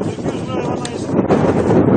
200 lira bana izin.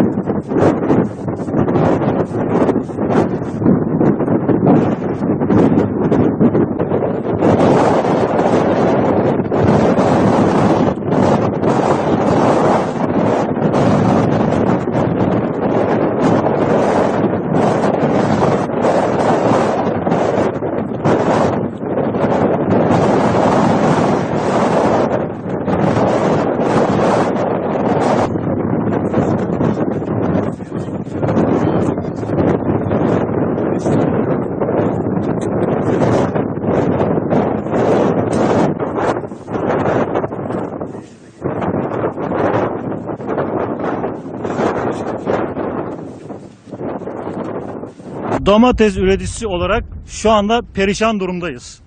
Domates üreticisi olarak şu anda perişan durumdayız.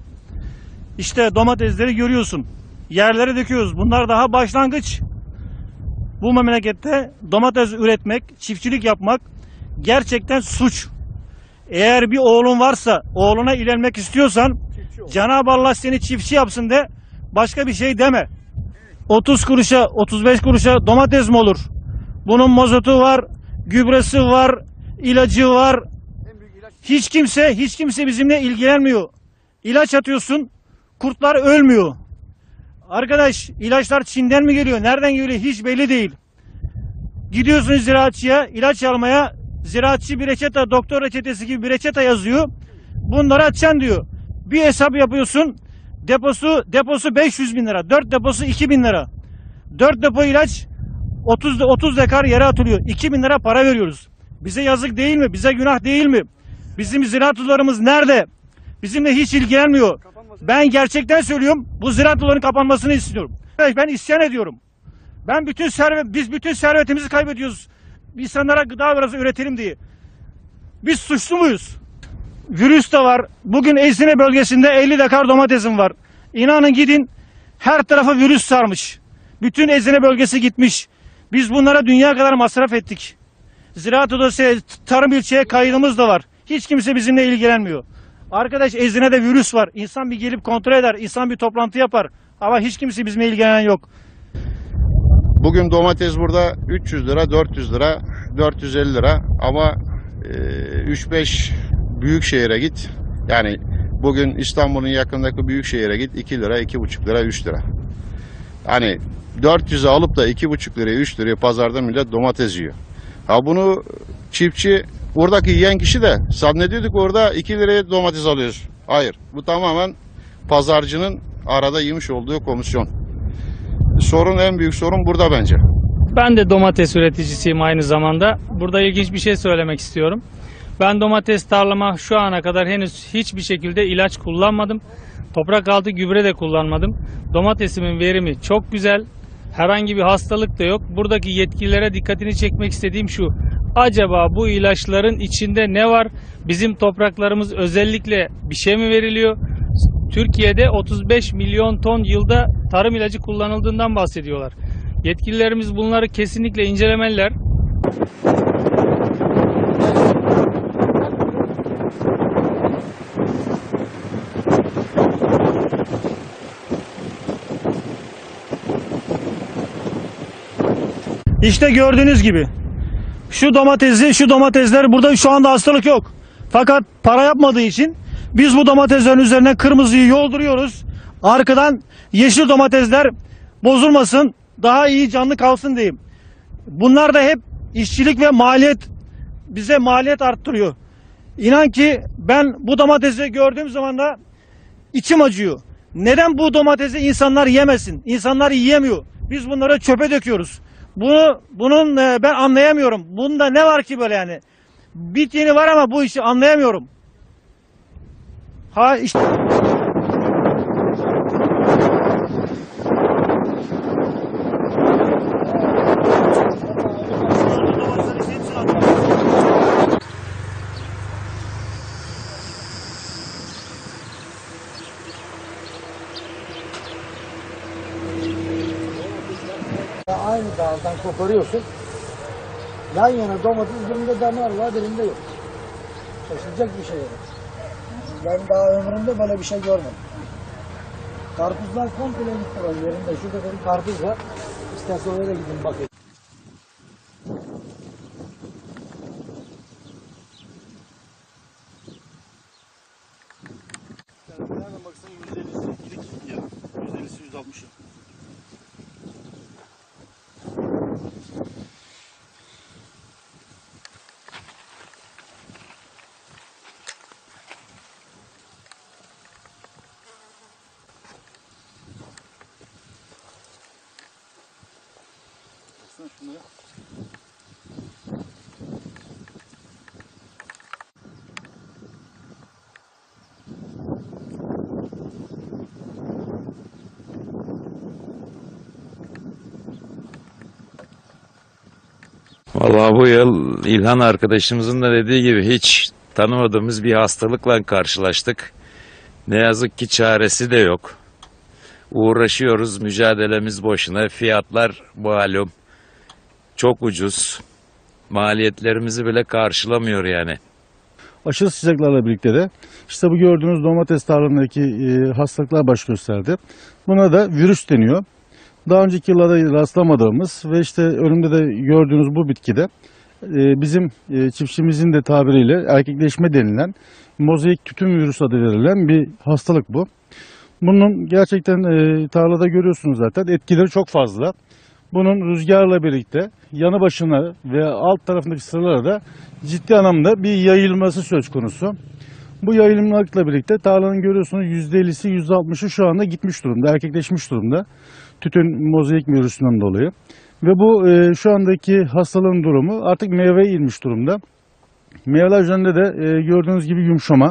İşte domatesleri görüyorsun. Yerlere döküyoruz. Bunlar daha başlangıç. Bu memlekette domates üretmek, çiftçilik yapmak gerçekten suç. Eğer bir oğlun varsa, oğluna ilerlemek istiyorsan Cenab-ı Allah seni çiftçi yapsın de başka bir şey deme. 30 kuruşa, 35 kuruşa domates mi olur? Bunun mazotu var, gübresi var, ilacı var, hiç kimse, hiç kimse bizimle ilgilenmiyor. İlaç atıyorsun, kurtlar ölmüyor. Arkadaş, ilaçlar Çin'den mi geliyor, nereden geliyor hiç belli değil. Gidiyorsun ziraatçıya, ilaç almaya, ziraatçı bir reçete, doktor reçetesi gibi bir reçete yazıyor. Bunları atacaksın diyor. Bir hesap yapıyorsun, deposu deposu 500 bin lira, 4 deposu 2 bin lira. 4 depo ilaç 30, de- 30 dekar yere atılıyor. 2 bin lira para veriyoruz. Bize yazık değil mi? Bize günah değil mi? Bizim ziraat nerede? Bizimle hiç ilgilenmiyor. Ben gerçekten söylüyorum. Bu ziraat kapanmasını istiyorum. Ben isyan ediyorum. Ben bütün servet, biz bütün servetimizi kaybediyoruz. İnsanlara gıda biraz üretelim diye. Biz suçlu muyuz? Virüs de var. Bugün Ezine bölgesinde 50 dekar domatesim var. İnanın gidin her tarafı virüs sarmış. Bütün Ezine bölgesi gitmiş. Biz bunlara dünya kadar masraf ettik. Ziraat Odası tarım ilçeye kaydımız da var. Hiç kimse bizimle ilgilenmiyor. Arkadaş Ezine'de virüs var. İnsan bir gelip kontrol eder. insan bir toplantı yapar. Ama hiç kimse bizimle ilgilenen yok. Bugün domates burada 300 lira, 400 lira, 450 lira ama e, 3-5 büyük şehire git. Yani bugün İstanbul'un yakındaki büyük şehire git 2 lira, 2,5 lira, 3 lira. Hani 400'e alıp da 2,5 liraya, 3 liraya pazarda millet domates yiyor. Ha bunu çiftçi, oradaki yiyen kişi de zannediyorduk orada 2 liraya domates alıyoruz. Hayır, bu tamamen pazarcının arada yemiş olduğu komisyon. Sorun en büyük sorun burada bence. Ben de domates üreticisiyim aynı zamanda. Burada ilginç bir şey söylemek istiyorum. Ben domates tarlama şu ana kadar henüz hiçbir şekilde ilaç kullanmadım. Toprak altı gübre de kullanmadım. Domatesimin verimi çok güzel. Herhangi bir hastalık da yok. Buradaki yetkililere dikkatini çekmek istediğim şu. Acaba bu ilaçların içinde ne var? Bizim topraklarımız özellikle bir şey mi veriliyor? Türkiye'de 35 milyon ton yılda tarım ilacı kullanıldığından bahsediyorlar. Yetkililerimiz bunları kesinlikle incelemeliler. İşte gördüğünüz gibi. Şu domatesi, şu domatesler burada şu anda hastalık yok. Fakat para yapmadığı için biz bu domateslerin üzerine kırmızıyı yolduruyoruz. Arkadan yeşil domatesler bozulmasın, daha iyi canlı kalsın diyeyim. Bunlar da hep işçilik ve maliyet bize maliyet arttırıyor. İnan ki ben bu domatesi gördüğüm zaman da içim acıyor. Neden bu domatesi insanlar yemesin? İnsanlar yiyemiyor. Biz bunları çöpe döküyoruz. Bunu bunun e, ben anlayamıyorum. Bunda ne var ki böyle yani? Bit yeni var ama bu işi anlayamıyorum. Ha işte Aynı daldan koparıyorsun. Yan yana domates birinde damar var birinde yok. Şaşılacak bir şey yok. Ben daha ömrümde böyle bir şey görmedim. Karpuzlar komple gitti bak yerinde. Şurada benim karpuz var. İstersen oraya da gidin bakın. Baksana şunlara. Vallahi bu yıl İlhan arkadaşımızın da dediği gibi hiç tanımadığımız bir hastalıkla karşılaştık. Ne yazık ki çaresi de yok. Uğraşıyoruz, mücadelemiz boşuna. Fiyatlar malum. Çok ucuz. Maliyetlerimizi bile karşılamıyor yani. aşırı sıcaklarla birlikte de işte bu gördüğünüz domates tarlalarındaki e, hastalıklar baş gösterdi. Buna da virüs deniyor. Daha önceki yıllarda rastlamadığımız ve işte önümde de gördüğünüz bu bitkide e, bizim e, çiftçimizin de tabiriyle erkekleşme denilen mozaik tütün virüsü adı verilen bir hastalık bu. Bunun gerçekten e, tarlada görüyorsunuz zaten etkileri çok fazla. Bunun rüzgarla birlikte yanı başına ve alt tarafındaki sıralara da ciddi anlamda bir yayılması söz konusu. Bu yayılmalıkla birlikte tarlanın görüyorsunuz %50'si %60'ı şu anda gitmiş durumda, erkekleşmiş durumda. Tütün mozaik virüsünden dolayı. Ve bu e, şu andaki hastalığın durumu artık meyveye inmiş durumda. Meyveler üzerinde de e, gördüğünüz gibi yumuşama,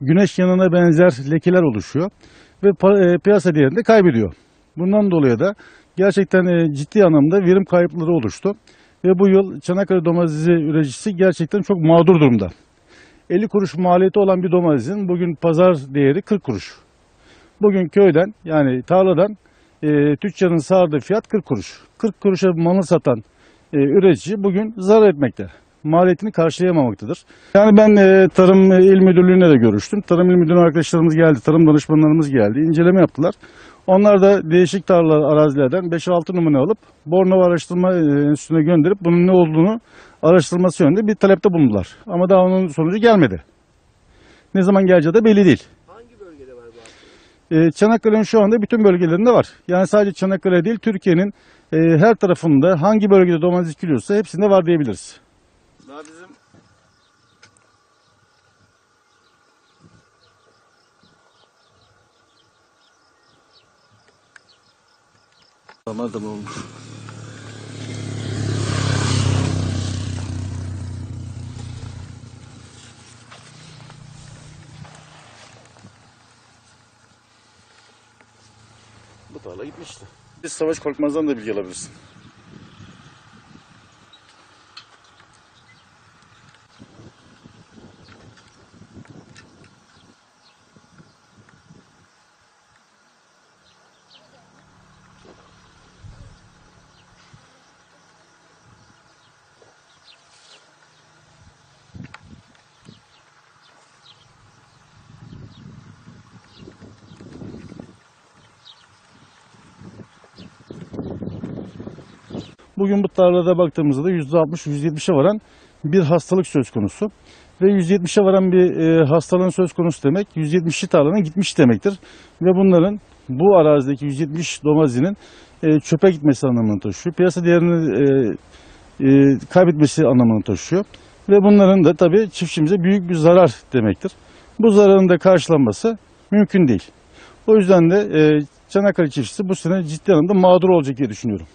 güneş yanına benzer lekeler oluşuyor ve e, piyasa değerini de kaybediyor. Bundan dolayı da gerçekten e, ciddi anlamda verim kayıpları oluştu. Ve bu yıl Çanakkale domatesi üreticisi gerçekten çok mağdur durumda. 50 kuruş maliyeti olan bir domatesin bugün pazar değeri 40 kuruş. Bugün köyden yani tarladan e, tüccarın sağladığı fiyat 40 kuruş. 40 kuruşa malı satan e, üretici bugün zarar etmekte. Maliyetini karşılayamamaktadır. Yani ben e, Tarım İl Müdürlüğü'ne de görüştüm. Tarım İl Müdürlüğü arkadaşlarımız geldi, tarım danışmanlarımız geldi, inceleme yaptılar. Onlar da değişik tarlalar, arazilerden 5-6 numune alıp Bornova Araştırma e, Enstitüsü'ne gönderip bunun ne olduğunu araştırması yönünde bir talepte bulundular. Ama daha onun sonucu gelmedi. Ne zaman geleceği de belli değil. Hangi bölgede var bu? Ee, Çanakkale'nin şu anda bütün bölgelerinde var. Yani sadece Çanakkale değil, Türkiye'nin e, her tarafında hangi bölgede domates ekiliyorsa hepsinde var diyebiliriz. Daha bizim Da olmuş. Bu tarla gitmişti. Biz Savaş Korkmaz'dan da bilgi alabilirsin. Bugün bu tarlada baktığımızda da %60-%70'e varan bir hastalık söz konusu. Ve 170'e varan bir e, hastalığın söz konusu demek 170'li tarlanın gitmiş demektir. Ve bunların bu arazideki 170 domatesinin e, çöpe gitmesi anlamını taşıyor. Piyasa değerini e, e, kaybetmesi anlamını taşıyor. Ve bunların da tabii çiftçimize büyük bir zarar demektir. Bu zararın da karşılanması mümkün değil. O yüzden de e, Çanakkale çiftçisi bu sene ciddi anlamda mağdur olacak diye düşünüyorum.